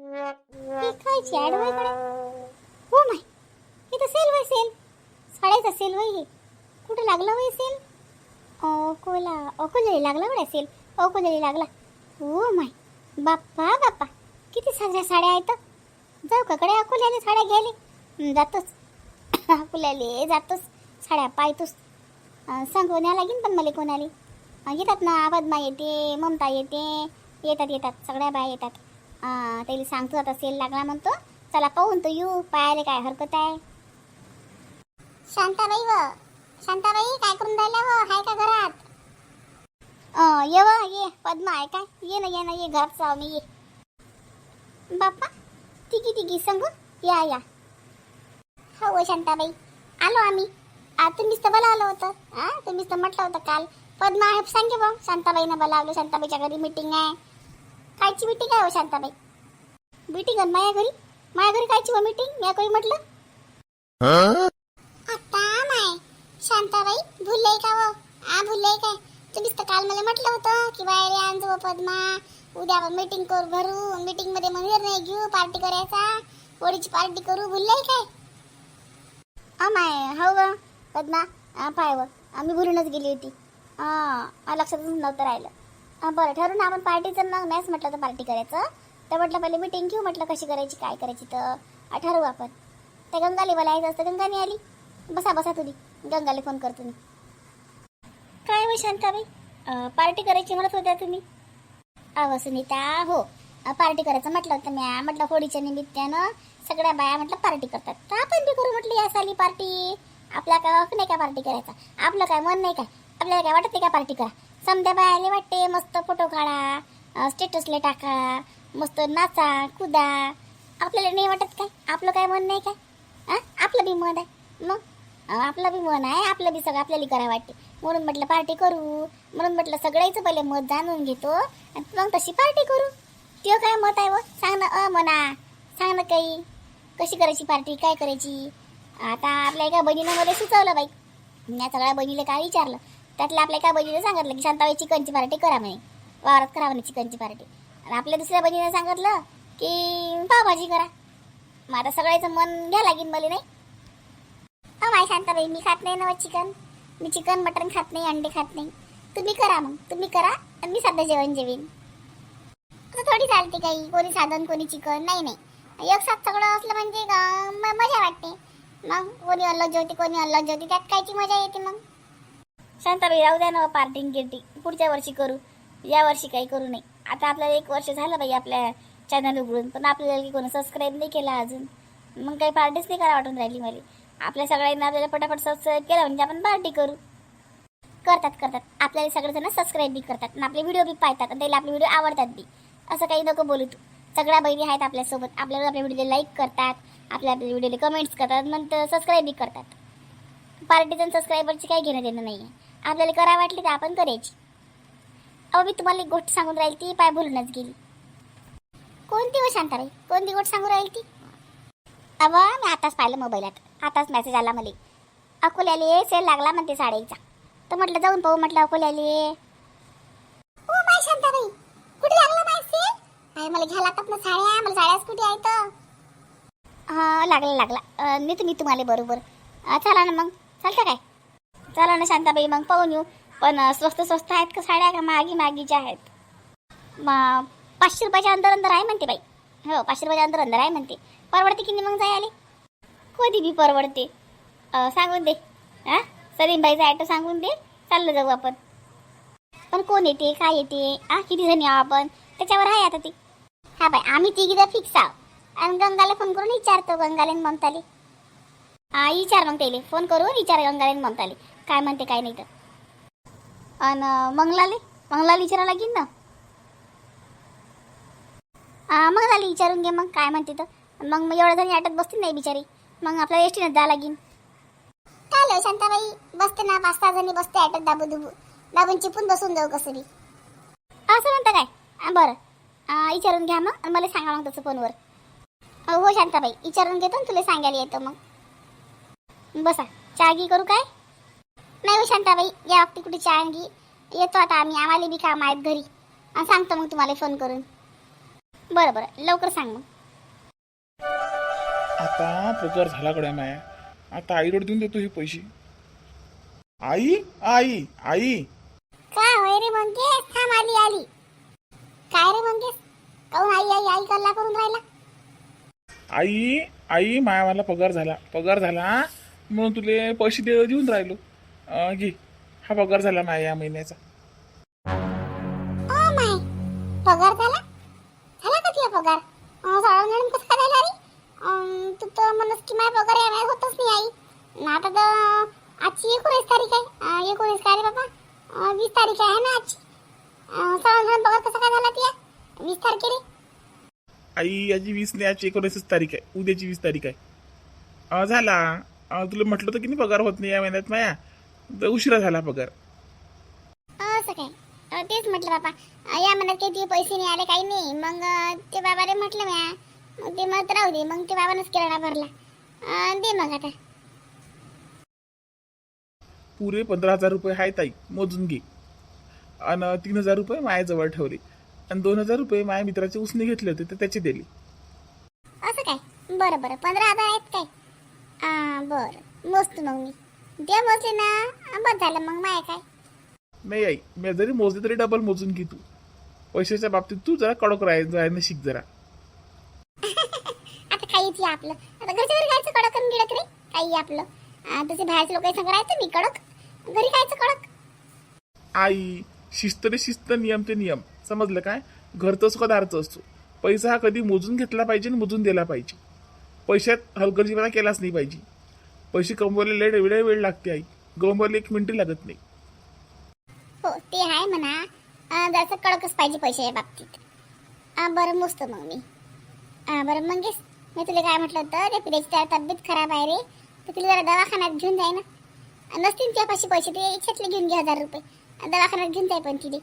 ही खायची ॲड वयकडे हो माय इथं सेल वय सेल. साड्याचा सेल वय हे. कुठं लागला वय सेल? अकोला अकोल्याला लागला बडा सेल. अकोल्याला लागला. हो माय बाप्पा बाप्पा किती साजऱ्या साड्या आहेत जाऊ का कडे अकोल्याला साड्या घ्यायला? जातोच अकोल्याला जातोच साड्या पाहतोच सांग सांगून या लागेल पण मला कोणाली? येतात ना पद्मा येते ममता येते. येतात येतात. सगळ्या बाया येतात. त्याला सांगतो आता सेल लागला म्हणतो. चला पाहून तो येऊ पाहायला काय हरकत आहे. शांताबाई व शांताबाई काय करून राहिल्या व? हाय का घरात? अं, ये व ये. पद्मा आहे काय ये ना ये ना ये घरात जाऊ मी ये. बाप्पा तिघी तिघी संग या या. हो शांताबाई. आलो आम्ही. आ, तुम्हीच तर बोलावलं होतं. हा तुम्हीच तर म्हटलं होतं काल. पद्मा आहे सांगे बा शांताबाईनं बोलावलं. शांताबाईच्या घरी मीटिंग आहे. कायची मीटिंग आहे हो शांताबाई. मीटिंग आहे माझ्या घरी? माझ्या घरी कायची हो मीटिंग मी काही म्हटलं? आता माय. शांताबाई भुलले का वो आ भुलले काय? तुम्हीच तर काल मला म्हटलं होतं की बाहेर आणजो व पद्मा उद्या मीटिंग करू भरू. मीटिंगमध्ये मग निर्णय घेऊ पार्टी करायचा. होळीची पार्टी करू भुलले काय? अमाय हो ग. पद्मा पाय व आम्ही भुलूनच गेली होती. हां लक्षातच नव्हतं राहिलं. हा, बरं ठरू ना आपण पार्टीचं मग नाहीच म्हटलं तर पार्टी करायचं. तर म्हटलं पहिले मीटिंग घेऊ म्हटलं कशी करायची काय करायची तर ठरवू आपण. त्या गंगाली मला यायचं असतं गंगाने आली. बसा बसा तुम्ही गंगाला फोन करतो मी. काय मग शांताबाई? पार्टी करायची म्हणत होत्या तुम्ही? अहो सुनीता हो. पार्टी करायचं म्हटलं होतं म्या. म्हटलं होळीच्या निमित्तानं सगळ्या बाया म्हटलं पार्टी करतात. तर आपण बी करू म्हटलं या साली पार्टी आपला काय हक नाही का पार्टी करायचा? आपलं काय मन नाही काय आपल्याला काय वाटत नाही का पार्टी करा? समध्या बायाले वाटते मस्त फोटो काढा स्टेटसला टाका मस्त नाचा कुदा. आपल्याला नाही वाटत काय? आपलं काय मन नाही काय? आपलं बी मन आहे. मग? आपलं बी मन आहे आपलं बी सगळं आपल्याला करा वाटते. म्हणून म्हटलं पार्टी करू. म्हणून म्हटलं सगळ्याचं पहिले मत जाणून घेतो आणि मग तशी पार्टी करू. तो काय मत आहे व सांग ना अ म्हणा सांग ना काही. कशी करायची पार्टी? काय करायची? आता आपल्या एका बहिणीनं मला सुचवलं बाई. मी सगळ्या बहिणीला काय विचारलं? त्यातल्या आपल्या एका बहिणीने सांगितलं की शांताबाई चिकनची पार्टी करा म्हणे. वावरात करा म्हणे चिकनची पार्टी आणि आपल्या दुसऱ्या बहिणीने सांगितलं की पावभाजी करा. मग आता सगळ्याचं मन घ्या लागेल मला नाही? अ माय शांताबाई मी खात नाही ना चिकन. मी चिकन मटन खात नाही अंडे खात नाही. तुम्ही करा मग. तुम्ही करा आणि मी साधं जेवण जेवीन. तर थोडी चालते काही. कोणी साधन कोणी चिकन. नाही नाही. एक साथ सगळं असलं म्हणजे मजा वाटते. मग कोणी अलग जेवते कोणी अलग जेवते. त्यात कायची मजा येते मग. शांताबाई राहू द्या ना पार्टिंग गिर्टी. पुढच्या वर्षी करू. या वर्षी काही करू नाही आता आपल्याला एक वर्ष झालं बाई आपल्या चॅनल उघडून पण आपल्याला की कोणी सबस्क्राईब नाही केला अजून. मग काही पार्टीच नाही करा वाटून राहिली मला. आपल्या सगळ्यांना आपल्याला पटापट सबस्क्राईब केलं म्हणजे आपण पार्टी करू. करतात करतात. आपल्याला सगळेजण सबस्क्राईब बी करतात आणि आपले व्हिडिओ बी पाहतात आणि त्याला आपले व्हिडिओ आवडतात बी. असं काही नको बोलू तू. सगळ्या बहिणी आहेत आपल्यासोबत. आपल्याला आपल्या व्हिडिओला लाईक करतात. आपल्या आपल्या व्हिडिओला कमेंट्स करतात. नंतर सबस्क्राईब बी करतात. पार्टीजन सबस्क्रायबरची काही घेणं देणं नाही आहे आपल्याला करा वाटली तर आपण करायची. अहो मी तुम्हाला एक गोष्ट सांगून राहील ती पाय भुलूनच गेली. कोणती व शांताबाई? कोणती गोष्ट सांगून राहील ती? अव मी आताच पाहिलं मोबाईलात आताच मेसेज आला मला. अकोल्याले सेल लागला म्हणते साडेचा. तर म्हटलं जाऊन पाहू. म्हटलं अकोल्याले. ओ माय शांताबाई कुठे लागला सेल मला घ्या लागतात ना साड्या. मला साड्याच कुठे आहेत? हा लागला लागला. अं, नेतो मी तुम्हाला बरोबर. चला ना मग. चालतं काय? चला ना शांताबाई मग पाहून येऊ. पण स्वस्त स्वस्त आहेत का साड्या का मागी मागीच्या आहेत? मग पाचशे रुपयाच्या अंदर अंदर आहे म्हणते बाई. हो पाचशे रुपयाच्या अंदर अंदर आहे म्हणते. परवडते की नाही मग जाय आले कधी बी परवडते. सांगून दे. हां? सलीमबाईचा ॲटो सांगून दे. चाललं जाऊ आपण. पण कोण येते? काय येते? आ किती जणी आहो आपण? त्याच्यावर आहे आता ते. हा बाई आम्ही तिघी जर फिक्स आहो. आणि गंगाला फोन करून विचारतो गंगालेन ममताले. हा विचार मग त्याले. फोन करून विचार गंगालेन ममताले. काय म्हणते काय नाही तर. आणि मंगलाले? मंगलाला विचारा लागेल ना? हा मग झाली विचारून घे मग काय म्हणते तर. मग मग एवढ्या जणी आटत बसतील नाही बिचारी. मग आपल्याला एसटीनं जा लागेल. काय लो शांताबाई? बसते ना पाच सहा जणी बसते आटत दाबू दुबू. दाबून चिपून बसून जाऊ कसं बी. असं म्हणतं काय? बरं. विचारून घ्या मग मला सांगा मग तसं फोनवर. हो हो शांताबाई. विचारून घेतो तुला सांगायला येतो मग. बसा. चहा करू काय? नाही हो शांताबाई या वक्ती कुठे चहा घी येतो आता आम्ही आम्हाला बी काम आहेत घरी. आणि सांगतो मग तुम्हाला फोन करून. बरं बरं. लवकर सांग मग. आता पगार झाला कडे माया. आता आईकडे देऊन देतो हे पैसे. आई आई आई. काय होय रे मंगेश? थांब आली आली. काय रे मंगेश? काऊन आई आई आई कल्ला करून राहिला? आई आई माया मला पगार झाला. पगार झाला म्हणून तुले पैसे दे देऊन राहिलो. अं, घे. हा पगार झाला माया या महिन्याचा. ओ माय पगार झाला? झाला का तुझा पगार? अं, मॅडम कसं काय झाला? रे अं, तू तर म्हणस की माझा पगार या वेळेस होतच नाही आई. ना आता तर आजची एकोणीस तारीख आहे. अं, एकोणीस काय रे बाबा? अं, वीस तारीख आहे ना आजची. अं, मॅडम पगार कसा काय झाला तुझ्या वीस तारखेला आई याची वीस नाही याची एकोणीसच तारीख आहे. उद्याची वीस तारीख आहे. अं, झाला. अं, तुला म्हटलं होतं की नाही पगार होत नाही या महिन्यात माया उशिरा झाला पगार. असं काय? अं, तेच म्हटलं बाबा. अं, या महिन्यात काही तुझे पैसे नाही आले काही नाही. मग अं, ते बाबाने म्हटलं म्या. मग ते मग राहू दे. मग ते बाबानंच किराणा भरला. अं, दे मग आता. पुरे पंधरा हजार रुपये आहेत ताई मोजून घे. आणि तीन हजार रुपये मायाजवळ ठेवले. आणि दोन हजार रुपये माझ्या मित्राचे उसने घेतले होते तर त्याचे दिले. असं काय? बरं बरं. पंधरा हजार आहेत काय? बरं. मोजतो मग मी. ते मोजले ना. बस झालं मग माय काय. नाही आई मी जरी मोजले तरी डबल मोजून घे तू. पैशाच्या बाबतीत तू जरा कडक राहाय जायला शिक जरा. आता काहीच आहे आपलं. आता घरच्या घरी खायचं कडक आणि गिडक रे काही आपलं. आ, तसे बाहेरचे लोक सांग राहायचं मी कडक. घरी खायचं कडक. आई शिस्त रे शिस्त नियम ते नियम. समजलं काय? घरचं दारचं असतो. पैसा हा कधी मोजून घेतला पाहिजे आणि मोजून दिला पाहिजे. पैशात हलगर्जीपणा केलाच नाही पाहिजे. पैसे कमवायला लेट वेळ वेळ लागते आई. गमवायला एक मिनिट लागत नाही. हो ते आहे म्हणा. अं, कडकच पाहिजे पैशाच्या बाबतीत. बरं मोजतो मग मी. आ, बरं मंगेश मी तुला काय म्हटलं होतं रे पिल्याची त्या तब्येत खराब आहे रे. तर तुला जरा दवाखान्यात घेऊन जाय ना. नसतील तुझ्यापाशी पैसे ते इच्छातले घेऊन घे हजार रुपये. आणि दवाखान्यात घेऊन जाय पण तिथे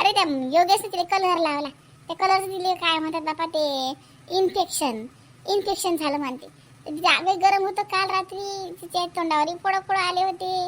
अरे त्या योगेशने तिला कलर लावला. त्या कलरचं तिला काय म्हणतात बापा ते इन्फेक्शन इन्फेक्शन झालं म्हणते. आगे गरम होतं काल रात्री. तिच्या तोंडावर फोडं फोडं आले होते.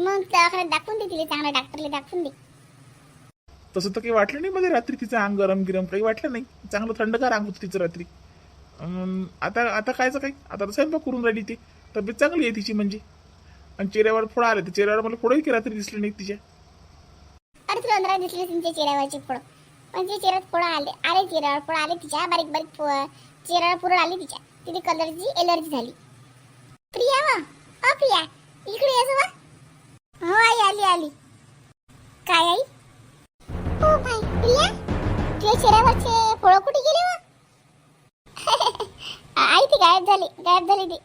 मग दवाखान्यात दाखवून दे तिला चांगल्या डॉक्टरला दाखवून दे. तसं तर काही वाटलं नाही मला रात्री तिचं अंग गरम गिरम काही वाटलं नाही. चांगलं थंडगार अंग होतं तिचं रात्री. अं, आता आता कायचं काय? आता तर स्वयंपाक करून राहिली ती. तब्येत चांगली आहे तिची म्हणजे. आणि चेहऱ्यावर फोडा आले तर चेहऱ्यावर मला फोडही की रात्री दिसले नाही तिच्या. अरे तुला अंधारात दिसले तुमच्या चेहऱ्यावरचे फोड. पण तिच्या चेहऱ्यात फोड आले आले चेहऱ्यावर फोड आले तिच्या बारीक बारीक फो- चेहऱ्यावर फोड आली तिच्या. तिथे कलरची एलर्जी झाली. प्रिया वा अ प्रिया इकडे यायचं वा हो आई आली आली. काय आई? हो भाई प्रिया तुझ्या चेहऱ्यावरचे फोड कुठे गेले वा? आई ती गायब झाली गायब झाली ती.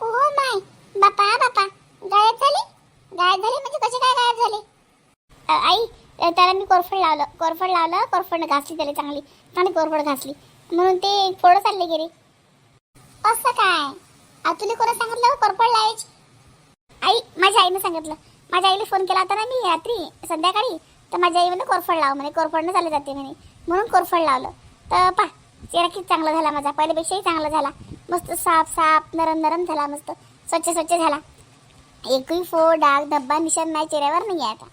ओ माय बापा बापा गायब झाली? गायब झाली म्हणजे कसे काय गायब झाले? आई त्याला मी कोरफड लावलं कोरफड लावलं कोरफड घासली त्याला चांगली चांगली कोरफड घासली. म्हणून ते फोडं चालले गेले. असं काय? तुला कोणा सांगितलं हो? कोरफड लावायची. आई माझ्या आईने सांगितलं. माझ्या आईला फोन केला होता ना मी रात्री संध्याकाळी. तर माझ्या आई म्हणे कोरफड लाव. म्हणे कोरफडनं चालले जाते. म्हणे. म्हणून कोरफड लावलं. तर पा चेहरा किती चांगला झाला माझा. पहिल्यापेक्षाही चांगला झाला. मस्त साफ साफ नरम नरम झाला मस्त. स्वच्छ स्वच्छ झाला. एकही फोड डाग धब्बा निशाण माझ्या चेहऱ्यावर नाही आहे आता.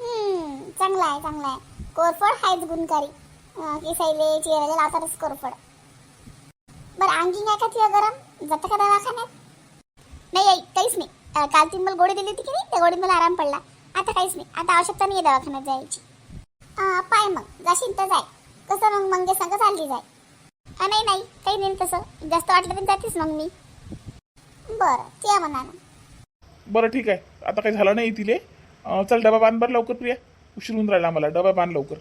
हम्म, चांगला आहे चांगला आहे. कोरफड हायच गुणकारी. केसाईले चेहऱ्याला लावतातच कोरफड. बरं अंगी आहे का तुझ्या गरम? जातं का दवाखान्यात? नाही आई काहीच नाही. अं, काल तुम्ही मला गोळी दिली होती की नाही? त्या गोळीत मला आराम पडला. आता काहीच नाही. आता आवश्यकता नाही आहे दवाखान्यात जायची. अं, पाय मग. जाशील तर जाय. कसं मग मंगे संग चालली जाय. अं, नाही नाही. काही नाही तसं. जास्त वाटलं तर जातेच मग मी. बरं ते म्हणा बरं ठीक आहे. आता काही झालं नाही तिले. अं, चल डबा बांध बरं लवकर प्रिया. उशीर होऊन राहिला मला डबा बांध लवकर.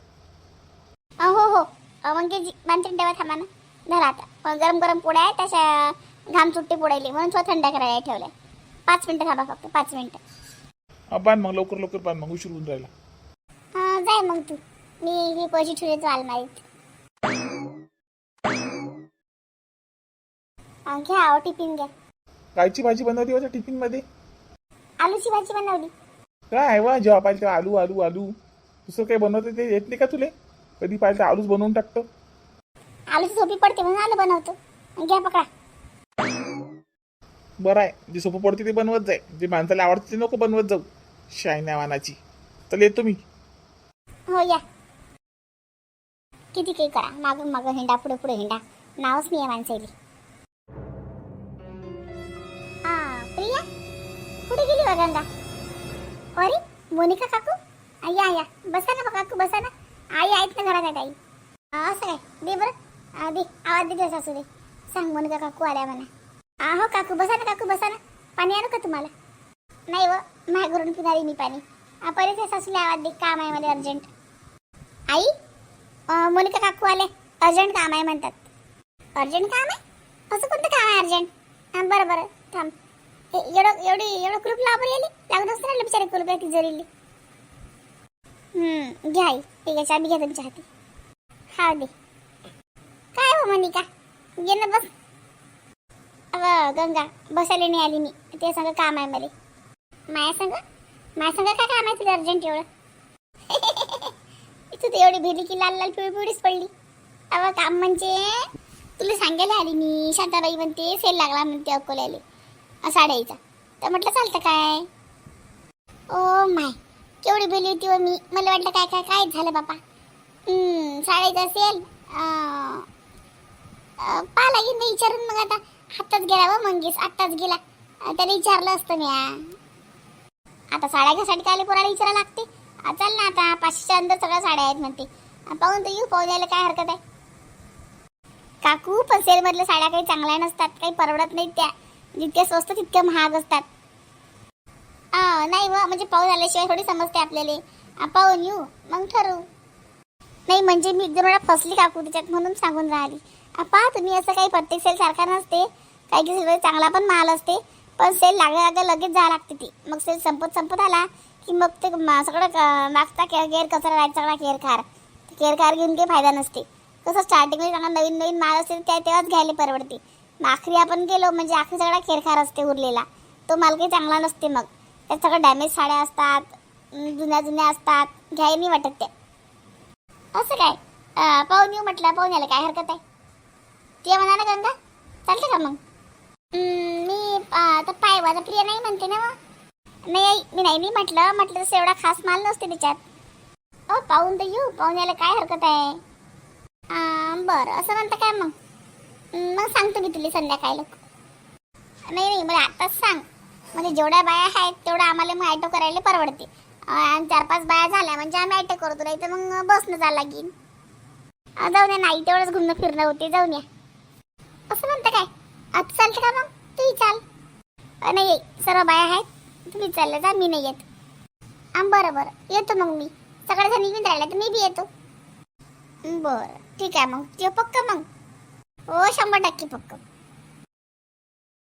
अ, हो हो. अ, मग ते बांधून ठेवा थांबा ना. झाला आता. मग गरम गरम पोळ्या आहेत तशा घाम सुट्टी पोळायली म्हणून थोडं थंड करायला ठेवलंय. पाच मिनिटं थांबा फक्त पाच मिनिटं. बांध मग लवकर लवकर बांध मग उशीर होऊन राहिला. हा जाय मग तू. मी ही पैसे ठेवले तू अलमारीत. घ्या आहो टिफिन घ्या. कायची भाजी बनवली होत्या टिफिनमध्ये आलूची भाजी बनवली. काय वा जेव्हा पाहिजे तेव्हा आलू आलू आलू. दुसरं काही बनवते ते येत नाही का तुले? कधी पाहिजे आलूच बनवून टाकतो. आलूची झोपी पडते म्हणून आलू बनवतो. घ्या पकडा. बरं आहे. जे सोपं पडते ते बनवत जाय. जे माणसाला आवडते ते नको बनवत जाऊ. शायन्या वानाची. चल येतो मी. हो या. किती काही करा. मागं मागं हिंडा पुढे पुढे हिंडा. नावच नाही आहे माणसाली प्रिया? कुठे गेली गंगा? अरे मोनिका काकू? आ, या या. बसा ना बा काकू बसा ना. आई आहेत ना घरात आहेत आई. हा, असं काय? दे बरं. आधी आवाज दे सासू दे सांग मोनिका काकू आल्या म्हणा. आहो काकू बसा ना काकू बसा ना. पाणी आणू का तुम्हाला? नाही व माझ्या पिणारी मी पाणी. आ, पहिले त्या सासूला आवाज दे काम आहे मला अर्जंट. आई मोनिका काकू आले अर्जंट काम आहे म्हणतात. अर्जंट काम आहे? असं कोणतं काम आहे अर्जंट? हां बरं बरं थांब. एवढं एवढी एवढं कुलूप लावर येईल लागत असतं ना बिचारे कुलूप आहे तिजोरीली जरीली घ्या आई. ठीक आहे चाबी घ्या तुमच्या हाती. हा दे. हो मोनिका. ये ना बस. अव गंगा बसायला नाही आली मी. ते सांग काम आहे मला. माया सांग? माया सांग काय काम आहे तुला अर्जंट एवढं? तू तर एवढी भेली की लाल लाल पिवळी पिवळीच पडली. अव काम म्हणजे? तुला सांगायला आली मी. शांताबाई म्हणते सेल लागला म्हणते अकोल्याले. अ, साड्याचा. तर म्हटलं चालतं काय? ओ माय केवढी भेली होती व मी. मला वाटलं काय काय काय झालं बापा. हम्म, साड्याचा सेल पाहा लागेल मी विचारून मग आता आत्ताच गेला व मंगेश आत्ताच गेला. अ, त्याला विचारलं असतं मी आता साड्या घ्यासाठी काय पोराला विचारा लागते? चल ना आता पाचशेच्या अंदर सगळ्या साड्या आहेत म्हणते. पाहून तर येऊ पाहू द्यायला काय हरकत आहे. काकू पण सेलमधल्या साड्या काही चांगल्या नसतात काही परवडत नाहीत त्या. जितक्या स्वस्त तितक्या महाग असतात. नाही व म्हणजे पाऊस आल्याशिवाय थोडी समजते आपल्याला. पाहून येऊ मग ठरवू. नाही म्हणजे मी एकदम फसली काकू त्याच्यात म्हणून सांगून राहिली. आ, पहा तुम्ही असं काही प्रत्येक सेल सारखा नसते. काही काही सेल चांगला पण माल असते. पण सेल लागल्या लागल्या लगेच जावं लागते ती. मग सेल संपत संपत आला की मग ते सगळं मागचा केअर केअर कचरा राहायचा सगळा केअर खार केअर खार घेऊन काही फायदा नसते. कसं स्टार्टिंगमध्ये चांगला नवीन नवीन माल असते त्या तेव्हाच घ्यायला परवडते. मग आखरी आपण गेलो म्हणजे आखरी सगळा खेरखार असते उरलेला. तो माल काही चांगला नसते मग. त्यात सगळं डॅमेज साड्या असतात जुन्या जुन्या असतात. घ्यायला नाही वाटत त्या. असं काय? पाहून येऊ म्हटलं पाहून यायला काय हरकत आहे? ते म्हणा ना गंगा चालते का मग? मी आता पाय माझा प्रिय नाही म्हणते ना मग. नाही मी नाही मी म्हटलं म्हटलं तसं एवढा खास माल नसते त्याच्यात अ पाहून तर येऊ पाहून यायला काय हरकत आहे? बरं असं म्हणतं काय मग? मग सांगतो मी तुला संध्याकाळी लोक नाही नाही मला आत्ताच सांग. म्हणजे जेवढ्या बाया आहेत तेवढं आम्हाला मग ॲटो करायला परवडते. आणि चार पाच बाया झाल्या म्हणजे आम्ही ॲटो करतो नाही तर मग बसनं जायला लागेल. जाऊन या नाही तेवढंच घुमणं फिरणं होते जाऊन या. असं म्हणतं काय? आता चालतं का मग? तूही चाल. नाही सर्व बाया आहेत. तुम्ही चालले जा मी नाही येत. आम बरं बरं. येतो मग मी. सगळ्या जण निघून राहिला तर मी बी येतो. बरं. ठीक आहे मग. ते पक्क मग. हो शंभर टक्के पक्क.